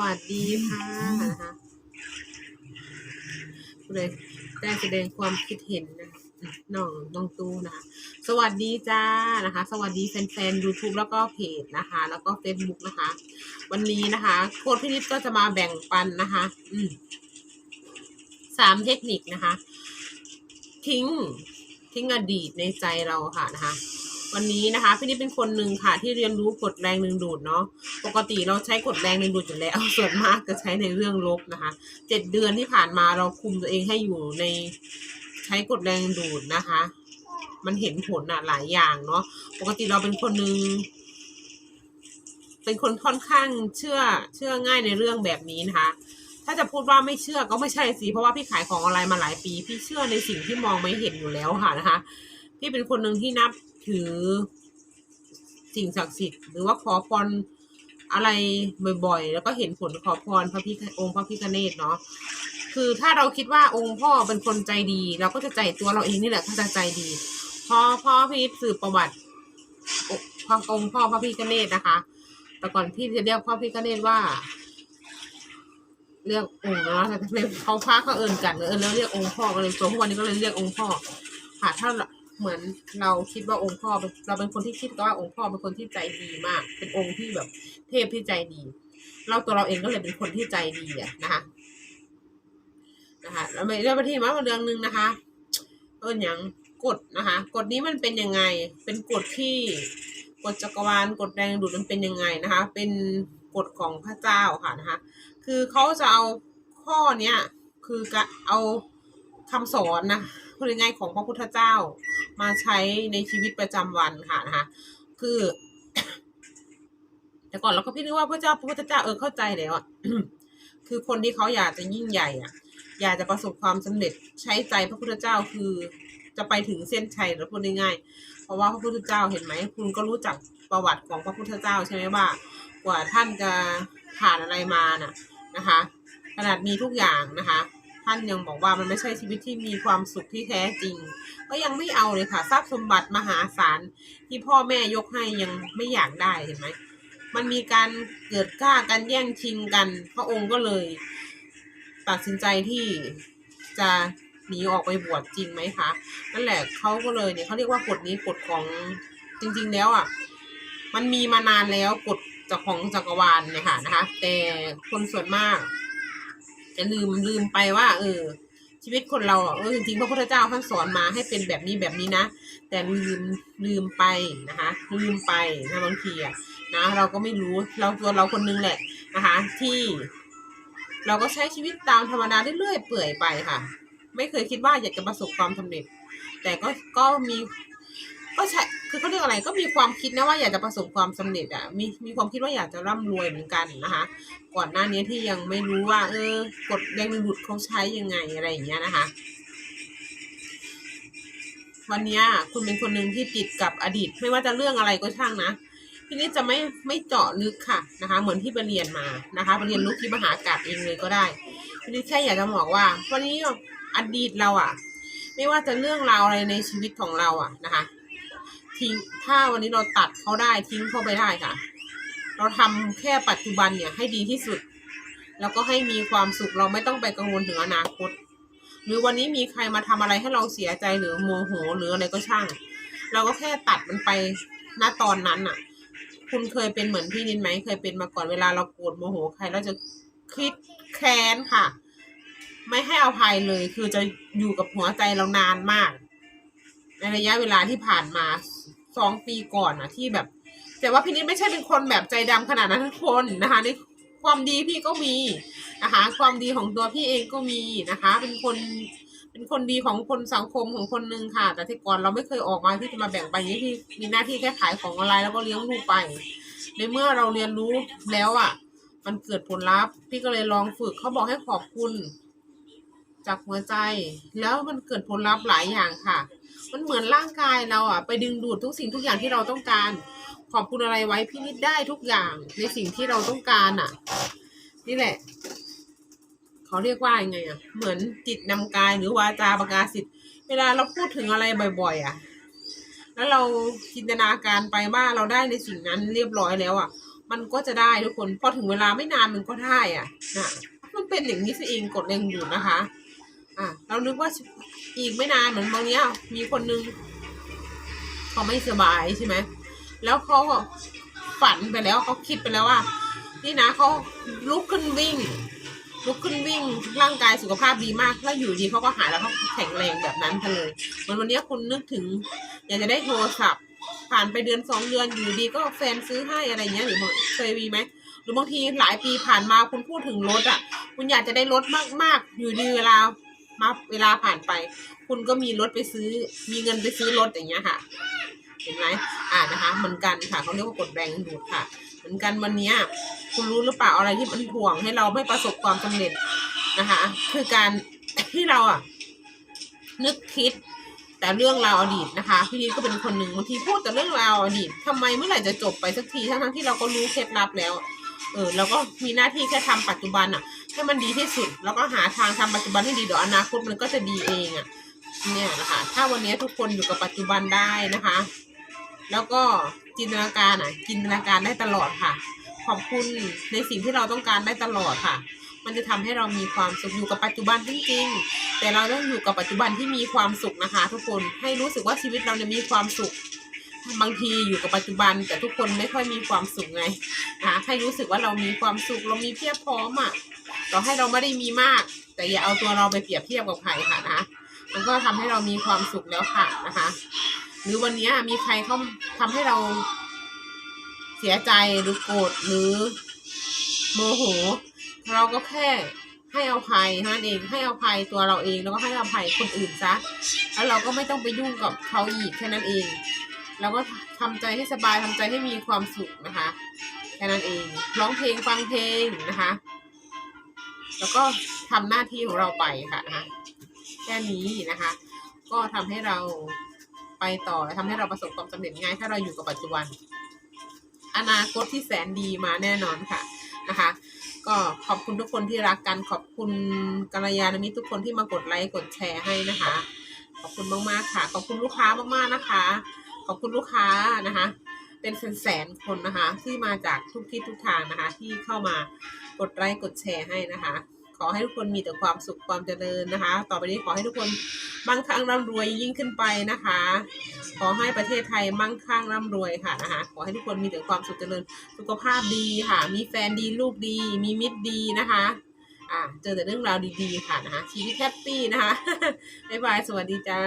วัสดีค่ะนะคะเลยได้แสดงความคิดเห็นนะน้องน้องตู้นะคะสวัสดีจ้านะคะ สวัสดีแฟนๆ YouTube แล้วก็เพจนะคะ แล้วก็ Facebook นะคะ วันนี้นะคะโค้ดพินิจก็จะมาแบ่งปันนะคะ อืมสามเทคนิคนะคะ ทิ้งทิ้งอดีตในใจเราค่ะนะคะ วันนี้นะคะพี่นิดเป็นคนหนึ่งค่ะ ที่เรียนรู้กฎแรงดึงดูดเนาะ ปกติเราใช้กฎแรงดึงดูดอยู่แล้วส่วนมากจะใช้ในเรื่องลบนะคะเจ็ดเดือนที่ผ่านมาเราคุมตัวเองให้อยู่ในใช้กฎแรงดูดนะคะ มันเห็นผลอะหลายอย่างเนาะปกติเราเป็นคนหนึ่งเป็นคนค่อนข้างเชื่อเชื่อง่ายในเรื่องแบบนี้นะคะถ้าจะพูดว่าไม่เชื่อก็ไม่ใช่สิเพราะว่าพี่ขายของออนไลน์มาหลายปี พี่เชื่อในสิ่งที่มองไม่เห็นอยู่แล้วค่ะนะคะ พี่เป็นคนหนึ่งที่นับถือสิ่งศักดิ์สิทธิ์หรือว่าขอพร อะไรบ่อยๆ แล้วก็เห็นผลขอพรพระพิฆองค์พระพิฆเนศเนาะคือถ้าเราคิดว่าองค์พ่อเป็นคนใจดี เราก็จะใจตัวเราเองนี่แหละก็จะใจดีพอพ่อพี่สืบประวัติพระองค์พ่อพระพิฆเนศนะคะ แต่ก่อนพี่จะเรียกพ่อพิฆเนศว่า เรียกองค์เนาะแต่เขาพระเขาเอินกันเออแล้วเรียกองค์พ่อก็เลยตัวทุกวันนี้ก็เลยเรียกองค์พ่อค่ะถ้า เหมือนเราคิดว่าองค์พ่อเราเป็นคนที่คิดว่าองค์พ่อเป็นคนที่ใจดีมาก เป็นองค์ที่แบบเทพที่ใจดี เราตัวเราเองก็เลยเป็นคนที่ใจดีอะนะคะนะคะแล้วไม่เรื่องประเทศมาเรื่องหนึ่งนะคะเอออย่างกฎนะคะกฎนี้มันเป็นยังไง เป็นกฎที่กฎจักรวาลกฎแรงดูดมันเป็นยังไงนะคะ เป็นกฎของพระเจ้าค่ะนะคะ คือเขาจะเอาข้อเนี้ยคือกะเอาคำสอนนะพูดง่ายๆของพระพุทธเจ้า มาใช้ในชีวิตประจำวันค่ะนะคะคือ แต่ก่อนเราก็พี่นึกว่าพระเจ้าพระพุทธเจ้าเออเข้าใจแล้วอะคือคนที่เขาอยากจะยิ่งใหญ่อะ อยากจะประสบความสำเร็จใช้ใจพระพุทธเจ้าคือจะไปถึงเส้นชัยหรือพูดง่ายๆเพราะว่าพระพุทธเจ้าเห็นไหมคุณก็รู้จักประวัติของพระพุทธเจ้าใช่ไหมว่า กว่าท่านจะผ่านอะไรมาน่ะนะคะขนาดมีทุกอย่างนะคะ ท่านยังบอกว่ามันไม่ใช่ชีวิตที่มีความสุขที่แท้จริง ก็ยังไม่เอาเลยค่ะทรัพย์สมบัติมหาศาลที่พ่อแม่ยกให้ยังไม่อยากได้เห็นไหมมันมีการเกิดก้ากันแย่งชิงกัน พระองค์ก็เลย ตัดสินใจที่จะหนีออกไปบวชจริงไหมคะนั่นแหละเขาก็เลยเนี่ยเขาเรียกว่ากฎนี้กฎของจริง ๆ แล้วอะ มันมีมานานแล้วกฎจากของจักรวาลเนี่ยค่ะนะคะ แต่คนส่วนมาก จะลืมลืมไปว่า เออ ชีวิตคนเราเออจริงๆพระพุทธเจ้าท่านสอนมาให้เป็นแบบนี้แบบนี้นะ แต่ลืมลืมไปนะคะ ลืมไปนะบางทีอะนะเราก็ไม่รู้เราตัวเราคนนึงแหละนะคะ ที่ เราก็ใช้ชีวิตตามธรรมดาเรื่อยๆเปื่อยไปค่ะ ไม่เคยคิดว่าอยากจะประสบความสำเร็จ แต่ก็ก็มี ก็ใช่ คือเขาเรียกอะไรก็มีความคิดนะว่าอยากจะประสบความสำเร็จอะมีมีความคิดว่าอยากจะร่ำรวยเหมือนกันนะคะ ก่อนหน้านี้ที่ยังไม่รู้ว่า เออกฎแรงดึงดูดเขาใช้ยังไงอะไรอย่างเงี้ยนะคะ วันนี้คุณเป็นคนหนึ่งที่ติดกับอดีต ไม่ว่าจะเรื่องอะไรก็ช่างนะพี่นิดจะไม่ไม่เจาะลึกค่ะนะคะ เหมือนที่ไปเรียนมานะคะไปเรียนรู้ที่มหากาบเองเลยก็ได้พี่นิดแค่อยากจะบอกว่า วันนี้อดีตเราอะไม่ว่าจะเรื่องราวอะไรในชีวิตของเราอะนะคะ ทิ้ง ถ้าวันนี้เราตัดเขาได้ทิ้งเขาไปได้ค่ะ เราทำแค่ปัจจุบันเนี่ยให้ดีที่สุด แล้วก็ให้มีความสุขเราไม่ต้องไปกังวลถึงอนาคต หรือวันนี้มีใครมาทำอะไรให้เราเสียใจหรือโมโหหรืออะไรก็ช่าง เราก็แค่ตัดมันไปณตอนนั้นน่ะ คุณเคยเป็นเหมือนพี่นินไหมเคยเป็นมาก่อนเวลาเราโกรธโมโหใครเราจะคิดแค้นค่ะ ไม่ให้อภัยเลยคือจะอยู่กับหัวใจเรานานมาก ในระยะเวลาที่ผ่านมาสองปีก่อนนะที่แบบ แต่ว่าพี่นิดไม่ใช่เป็นคนแบบใจดำขนาดนั้นทุกคนนะคะในความดีพี่ก็มีนะคะความดีของตัวพี่เองก็มีนะคะ เป็นคนเป็นคนดีของคนสังคมของคนหนึ่งค่ะ แต่ที่ก่อนเราไม่เคยออกมาที่จะมาแบ่งปันนี้ที่มีหน้าที่แค่ขายของออนไลน์แล้วก็เลี้ยงลูกไป ในเมื่อเราเรียนรู้แล้วอะ มันเกิดผลลัพธ์ พี่ก็เลยลองฝึกเขาบอกให้ขอบคุณ จากหัวใจ แล้วมันเกิดผลลัพธ์หลายอย่างค่ะ มันเหมือนร่างกายเราอะไปดึงดูดทุกสิ่งทุกอย่างที่เราต้องการ ขอบคุณอะไรไว้พี่นิดได้ทุกอย่างในสิ่งที่เราต้องการอะ นี่แหละเขาเรียกว่ายังไงอะ เหมือนจิตนำกายหรือวาจาประกาศสิทธิ์เวลาเราพูดถึงอะไรบ่อย ๆ อะ แล้วเราจินตนาการไปว่าเราได้ในสิ่งนั้นเรียบร้อยแล้วอะ มันก็จะได้ทุกคนพอถึงเวลาไม่นานมันก็ได้อะนะมันเป็นอย่างนี้ซะเองกดแรงดูดนะคะ อะเรานึกว่าอีกไม่นานเหมือนบางเนี้ยมีคนนึงเขาไม่สบายใช่ไหมแล้วเขาก็ฝันไปแล้วเขาคิดไปแล้วว่า นี่นะเขาลุกขึ้นวิ่ง ลุกขึ้นวิ่งร่างกายสุขภาพดีมากแล้วอยู่ดีเขาก็หายแล้วเขาแข็งแรงแบบนั้นไปเลยเหมือนวันเนี้ยคุณนึกถึง อยากจะได้โทรศัพท์ ผ่านไปเดือนสองเดือนอยู่ดีก็แฟนซื้อให้อะไรเงี้ยหรือเคยมีไหมหรือบางทีหลายปีผ่านมาคุณพูดถึงรถอะ คุณอยากจะได้รถมากๆ อยู่ดีเวลา มาเวลาผ่านไป คุณก็มีรถไปซื้อ มีเงินไปซื้อรถอย่างเงี้ยค่ะ เห็นไหมอ่านะคะ เหมือนกันค่ะเขาเรียกว่ากดแรงดูดค่ะ เหมือนกันวันนี้คุณรู้หรือเปล่าอะไรที่มันถ่วงให้เราไม่ประสบความสำเร็จนะคะ คือการที่เราอะนึกคิดแต่เรื่องราวอดีตนะคะ พี่นิดก็เป็นคนหนึ่งบางทีพูดแต่เรื่องราวอดีตทำไมเมื่อไหร่จะจบไปสักทีทั้งที่เราก็รู้เคล็ดลับแล้ว เออเราก็มีหน้าที่แค่ทำปัจจุบันอะ ให้มันดีที่สุด แล้วก็หาทางทำปัจจุบันให้ดีเดี๋ยวอนาคตมันก็จะดีเองอะเนี่ยนะคะ ถ้าวันนี้ทุกคนอยู่กับปัจจุบันได้นะคะ แล้วก็จินตนาการอะจินตนาการได้ตลอดค่ะ ขอบคุณในสิ่งที่เราต้องการได้ตลอดค่ะ มันจะทำให้เรามีความสุขอยู่กับปัจจุบันจริงๆแต่เราต้องอยู่กับปัจจุบันที่มีความสุขนะคะ ทุกคนให้รู้สึกว่าชีวิตเราเนี่ยมีความสุขบางทีอยู่กับปัจจุบัน แต่ทุกคนไม่ค่อยมีความสุขไงนะคะให้รู้สึกว่าเรามีความสุขเรามีเพียบพร้อมอะ ราให้เราไม่ได้มีมาก แต่อย่าเอาตัวเราไปเปรียบเทียบกับใครค่ะนะมันก็ทำให้เรามีความสุขแล้วค่ะนะคะ หรือวันนี้มีใครเขาทำให้เราเสียใจหรือโกรธหรือโมโห เราก็แค่ให้อภัยเท่านั้นเองให้อภัยตัวเราเองแล้วก็ให้อภัยคนอื่นซะแล้วเราก็ไม่ต้องไปยุ่งกับเขาอีกแค่นั้นเองเราก็ทำใจให้สบายทำใจให้มีความสุขนะคะแค่นั้นเองร้องเพลงฟังเพลงนะคะ แล้วก็ทำหน้าที่ของเราไปค่ะนะคะแค่นี้นะคะ ก็ทำให้เราไปต่อและทำให้เราประสบความสำเร็จง่าย ถ้าเราอยู่กับปัจจุบัน อนาคตที่แสนดีมาแน่นอนค่ะนะคะ ก็ขอบคุณทุกคนที่รักกันขอบคุณกัลยาณมิตรทุกคนที่มากดไลค์กดแชร์ให้นะคะ ขอบคุณมากๆค่ะ ขอบคุณลูกค้ามากๆนะคะ ขอบคุณลูกค้านะคะ เป็นแสนๆคนนะคะ ที่มาจากทุกที่ทุกทางนะคะ ที่เข้ามากดไลค์กดแชร์ให้นะคะ ขอให้ทุกคนมีแต่ความสุขความเจริญนะคะ ต่อไปนี้ขอให้ทุกคนมั่งคั่งร่ำรวยยิ่งขึ้นไปนะคะ ขอให้ประเทศไทยมั่งคั่งร่ำรวยค่ะนะคะ ขอให้ทุกคนมีแต่ความสุขเจริญ สุขภาพดีค่ะ มีแฟนดีลูกดี มีมิตรดีนะคะอ่าเจอแต่เรื่องราวดีๆค่ะนะคะชีวิตแฮปปี้นะคะบ๊ายบายสวัสดีจ้า